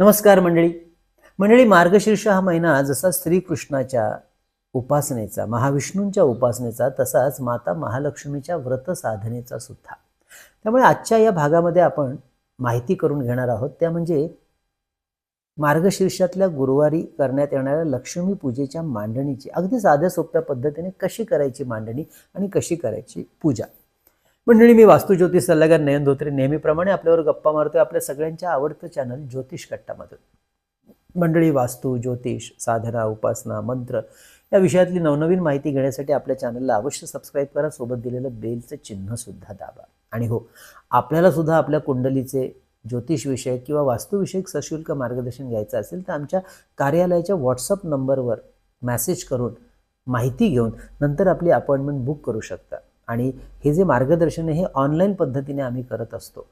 नमस्कार मंडळी. मंडळी मार्गशीर्ष हा महिना जसा श्रीकृष्णाच्या उपासनेचा महाविष्णूंच्या उपासनेचा तसाच माता महालक्ष्मीच्या व्रत साधनेचा सुद्धा. त्यामुळे आजच्या या भागामध्ये आपण माहिती करून घेणार आहोत. त्या म्हणजे मार्गशीर्षातल्या गुरुवारी करण्यात येणाऱ्या लक्ष्मी पूजेच्या मांडणीची अगदी साध्या सोप्या पद्धतीने कशी करायची मांडणी आणि कशी करायची पूजा. मंडळी मी वास्तुज्योतिष सल्लागार नयन धोत्रे. नेहमीप्रमाणे आपल्यावर गप्पा मारतोय. आपल्या सगळ्यांच्या आवडतं चॅनल ज्योतिष कट्टामधून. मंडळी वास्तू ज्योतिष साधना उपासना मंत्र या विषयातली नवनवीन माहिती घेण्यासाठी आपल्या चॅनलला अवश्य सबस्क्राईब करा. सोबत दिलेलं बेलचं चिन्हसुद्धा दाबा. आणि हो आपल्याला सुद्धा आपल्या कुंडलीचे ज्योतिषविषयक किंवा वास्तुविषयक सशुल्क मार्गदर्शन घ्यायचं असेल तर आमच्या कार्यालयाच्या व्हॉट्सअप नंबरवर मॅसेज करून माहिती घेऊन नंतर आपली अपॉइंटमेंट बुक करू शकता. आणि हे जे मार्गदर्शन आहे हे ऑनलाईन पद्धतीने आम्ही करत असतो.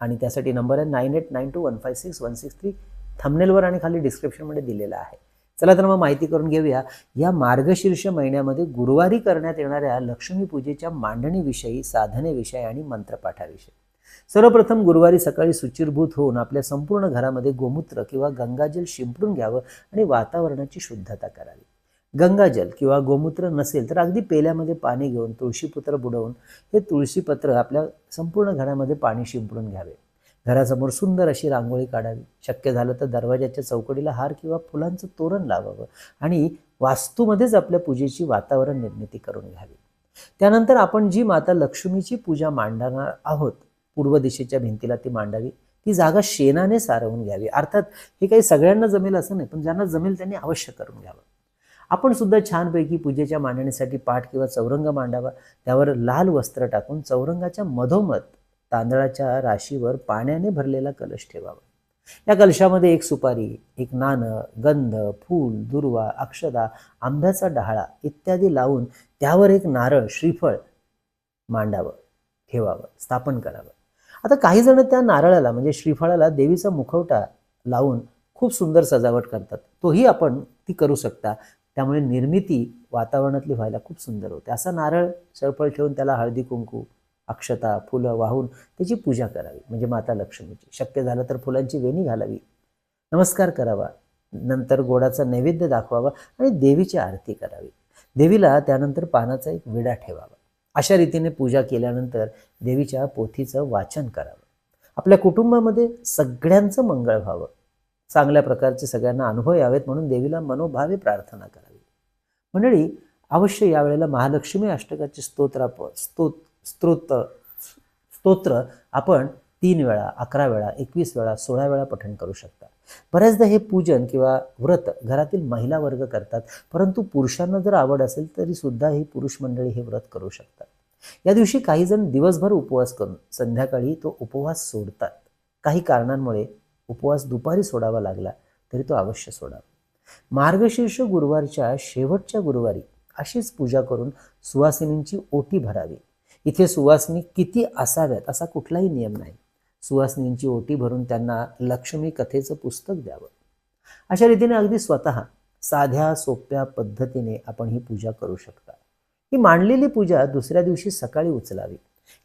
आणि त्यासाठी नंबर आहे nine eight nine two one five six one six three थमनेलवर आणि खाली डिस्क्रिप्शनमध्ये दिलेला आहे. चला तर मग माहिती करून घेऊया. या मार्गशीर्ष महिन्यामध्ये गुरुवारी करण्यात येणाऱ्या लक्ष्मीपूजेच्या मांडणीविषयी साधनेविषयी आणि मंत्रपाठाविषयी. सर्वप्रथम गुरुवारी सकाळी सुचिरभूत होऊन आपल्या संपूर्ण घरामध्ये गोमूत्र किंवा गंगाजल शिंपडून घ्यावं आणि वातावरणाची शुद्धता करावी. गंगाजल किंवा गोमूत्र नसेल तर अगदी पेल्यामध्ये पाणी घेऊन तुळशीपत्र बुडवून हे तुळशीपत्र आपल्या संपूर्ण घरामध्ये पाणी शिंपडून घ्यावे. घरासमोर सुंदर अशी रांगोळी काढावी. शक्य झालं तर दरवाजाच्या चौकडीला हार किंवा फुलांचं तोरण लावावं आणि वास्तूमध्येच आपल्या पूजेची वातावरण निर्मिती करून घ्यावी. त्यानंतर आपण जी माता लक्ष्मीची पूजा मांडणार आहोत पूर्व दिशेच्या भिंतीला ती मांडावी. ती जागा शेणाने सारवून घ्यावी. अर्थात हे काही सगळ्यांना जमेल असं नाही पण ज्यांना जमेल त्यांनी अवश्य करून घ्यावं. आपण सुद्धा छानपैकी पूजेच्या मांडणीसाठी पाठ किंवा चौरंग मांडावा. त्यावर लाल वस्त्र टाकून चौरंगाच्या मधोमध तांदळाच्या राशीवर पाण्याने भरलेला कलश ठेवावा. या कलशामध्ये एक सुपारी एक नाणं गंध फूल दुर्वा अक्षदा आंब्याचा डहाळा इत्यादी लावून त्यावर एक नारळ श्रीफळ मांडावं ठेवावं स्थापन करावं. आता काही जण त्या नारळाला म्हणजे श्रीफळाला देवीचा मुखवटा लावून खूप सुंदर सजावट करतात. तोही आपण ती करू शकता. त्यामुळे निर्मिती वातावरणातली व्हायला खूप सुंदर होते. असा नारळ सरफळ ठेवून त्याला हळदी कुंकू अक्षता फुलं वाहून त्याची पूजा करावी. म्हणजे माता लक्ष्मीची. शक्य झालं तर फुलांची वेणी घालावी. नमस्कार करावा. नंतर गोडाचा नैवेद्य दाखवावा आणि देवीची आरती करावी. देवीला त्यानंतर पानाचा एक विडा ठेवावा. अशा रीतीने पूजा केल्यानंतर देवीच्या पोथीचं वाचन करावं. आपल्या कुटुंबामध्ये सगळ्यांचं मंगळ व्हावं. चांगल्या प्रकारचे सगळ्यांना अनुभव यावेत म्हणून देवीला मनोभावे प्रार्थना करावी. मंडळी अवश्य यावेळेला महालक्ष्मी अष्टकाचे स्तोत्र स्तोत स्तोत्र स्तोत्र आपण तीन वेळा अकरा वेळा एकवीस वेळा सोळा वेळा पठण करू शकता. बऱ्याचदा हे पूजन किंवा व्रत घरातील महिला वर्ग करतात परंतु पुरुषांना जर आवड असेल तरी सुद्धा ही पुरुष मंडळी हे व्रत करू शकतात. या दिवशी काही जण दिवसभर उपवास करून संध्याकाळी तो उपवास सोडतात. काही कारणांमुळे उपवास दुपारी सोडावा लागला तरी तो अवश्य सोडावा. मार्गशीर्ष गुरुवारच्या शेवटच्या गुरुवारी अशीच पूजा करून सुवासिनींची ओटी भरावी. इथे सुवासिनी किती असाव्यात असा कुठलाही नियम नाही. सुवासिनींची ओटी भरून त्यांना लक्ष्मी कथेचं पुस्तक द्यावं. अशा रीतीने अगदी स्वतः साध्या सोप्या पद्धतीने आपण ही पूजा करू शकता. ही मांडलेली पूजा दुसऱ्या दिवशी सकाळी उचलावी.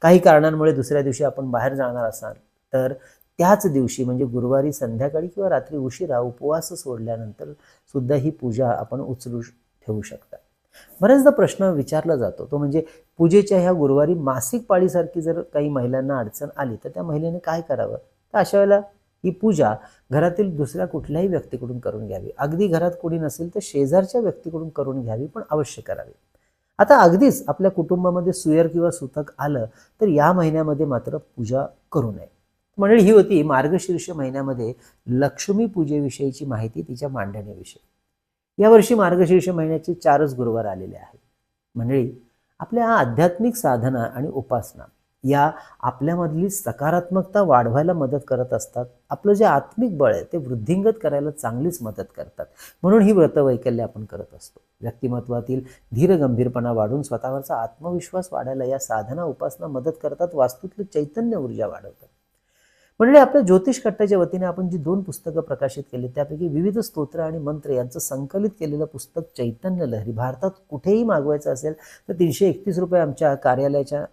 काही कारणांमुळे दुसऱ्या दिवशी आपण बाहेर जाणार असाल तर त्याच दिवशी म्हणजे गुरुवारी संध्याकाळी किंवा रात्री उशिरा उपवास सोडल्यानंतर सुद्धा ही पूजा आपण उचलू ठेवू शकता. बऱ्याचदा प्रश्न विचारला जातो तो म्हणजे पूजेच्या ह्या गुरुवारी मासिक पाळीसारखी जर काही महिलांना अडचण आली तर त्या महिलेने काय करावं? तर अशा वेळेला ही पूजा घरातील दुसऱ्या कुठल्याही व्यक्तीकडून करून घ्यावी. अगदी घरात कोणी नसेल तर शेजारच्या व्यक्तीकडून करून घ्यावी पण अवश्य करावी. आता अगदीच आपल्या कुटुंबामध्ये सुयर किंवा सुतक आलं तर या महिन्यामध्ये मात्र पूजा करू नये. मंडळी ही होती मार्गशीर्ष महिन्यामध्ये लक्ष्मी पूजेविषयीची माहिती तिच्या मांडणीविषयी यावर्षी मार्गशीर्ष महिन्याचे चारच गुरुवार आलेले आहेत. मंडळी आपल्या आध्यात्मिक साधना आणि उपासना या आपल्यामधली सकारात्मकता वाढवायला मदत करत असतात. आपलं जे आत्मिक बळ आहे ते वृद्धिंगत करायला चांगलीच मदत करतात. म्हणून ही व्रतवैकल्य आपण करत असतो. व्यक्तिमत्वातील धीर गंभीरपणा वाढून स्वतःवरचा आत्मविश्वास वाढायला या साधना उपासना मदत करतात. वास्तूतलं चैतन्य ऊर्जा वाढवतात. म्हणजे आपल्या ज्योतिष कट्ट्याच्या वतीने आपण जी दोन पुस्तकं प्रकाशित केली त्यापैकी विविध स्तोत्र आणि मंत्र यांचं संकलित केलेलं पुस्तक चैतन्य लहरी. भारतात कुठेही मागवायचं असेल तर तीनशे एकतीस रुपये आमच्या कार्यालयाच्या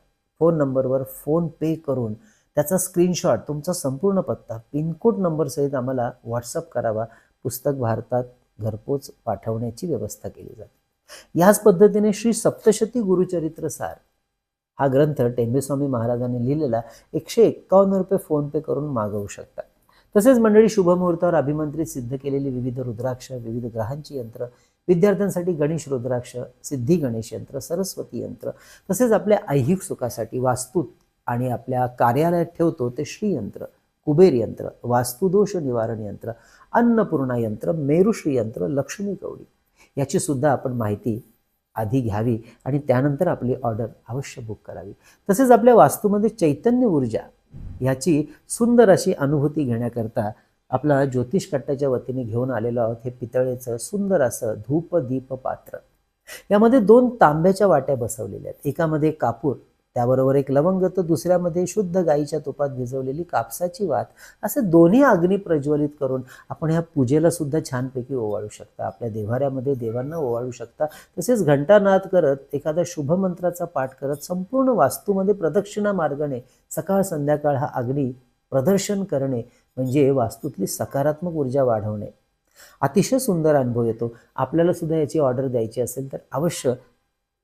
फोन नंबरवर फोन पे करून त्याचा स्क्रीनशॉट तुमचा संपूर्ण पत्ता पिनकोड नंबरसहित आम्हाला व्हॉट्सअप करावा. पुस्तक भारतात घरपोच पाठवण्याची व्यवस्था केली जाते. याच पद्धतीने श्री सप्तशती गुरुचरित्र सार हा ग्रंथ टेंबेस्वामी महाराजांनी लिहिलेला एकशे एक्कावन्न रुपये फोनपे करून मागवू शकता. तसेच मंडळी शुभमुहूर्तावर अभिमंत्रित सिद्ध केलेली विविध रुद्राक्ष विविध ग्रहांची यंत्र विद्यार्थ्यांसाठी गणेश रुद्राक्ष सिद्धी गणेश यंत्र सरस्वती यंत्र तसेच आपल्या ऐहिक सुखासाठी वास्तूत आणि आपल्या कार्यालयात ठेवतो ते श्रीयंत्र कुबेर यंत्र वास्तुदोष निवारण यंत्र अन्नपूर्णा यंत्र मेरुश्री यंत्र लक्ष्मी कवडी याची सुद्धा आपण माहिती आधी घ्यावी आणि त्यानंतर आपली ऑर्डर अवश्य बुक करावी. तसेच आपल्या वास्तूमध्ये चैतन्य ऊर्जा ह्याची सुंदर अशी अनुभूती घेण्याकरता आपला ज्योतिष कट्ट्याच्या वतीने घेऊन आलेलो आहोत हे पितळेचं सुंदर असं धूप दीप पात्र यामध्ये दोन तांब्याच्या वाट्या बसवलेल्या आहेत. एकामध्ये कापूर त्याबरोबर एक लवंग तर दुसऱ्यामध्ये शुद्ध गाईच्या तुपात भिजवलेली कापसाची वात असे दोन्ही अग्नी प्रज्वलित करून आपण ह्या पूजेला सुद्धा छानपैकी ओवाळू शकता. आपल्या देव्हाऱ्यामध्ये देवांना ओवाळू शकता. तसेच घंटानाद करत एखादा शुभमंत्राचा पाठ करत संपूर्ण वास्तूमध्ये प्रदक्षिणा मार्गाने सकाळ संध्याकाळ हा अग्नी प्रदर्शन करणे म्हणजे वास्तूतली सकारात्मक ऊर्जा वाढवणे. अतिशय सुंदर अनुभव येतो. आपल्याला सुद्धा याची ऑर्डर द्यायची असेल तर अवश्य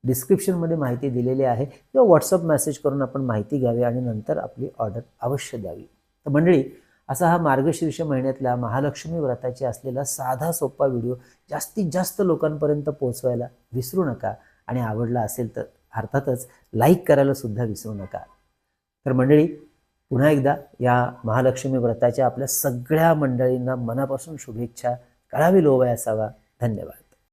डिस्क्रिप्शनमध्ये माहिती दिलेली आहे किंवा व्हॉट्सअप मेसेज करून आपण माहिती घ्यावी आणि नंतर आपली ऑर्डर अवश्य द्यावी. तर मंडळी असा हा मार्गशीर्ष महिन्यातला महालक्ष्मी व्रताची असलेला साधा सोपा व्हिडिओ जास्तीत जास्त लोकांपर्यंत पोहोचवायला विसरू नका आणि आवडला असेल तर अर्थातच लाईक करायला सुद्धा विसरू नका. तर मंडळी पुन्हा एकदा या महालक्ष्मी व्रताच्या आपल्या सगळ्या मंडळींना मनापासून शुभेच्छा. कळावी लोवाय असावा. धन्यवाद.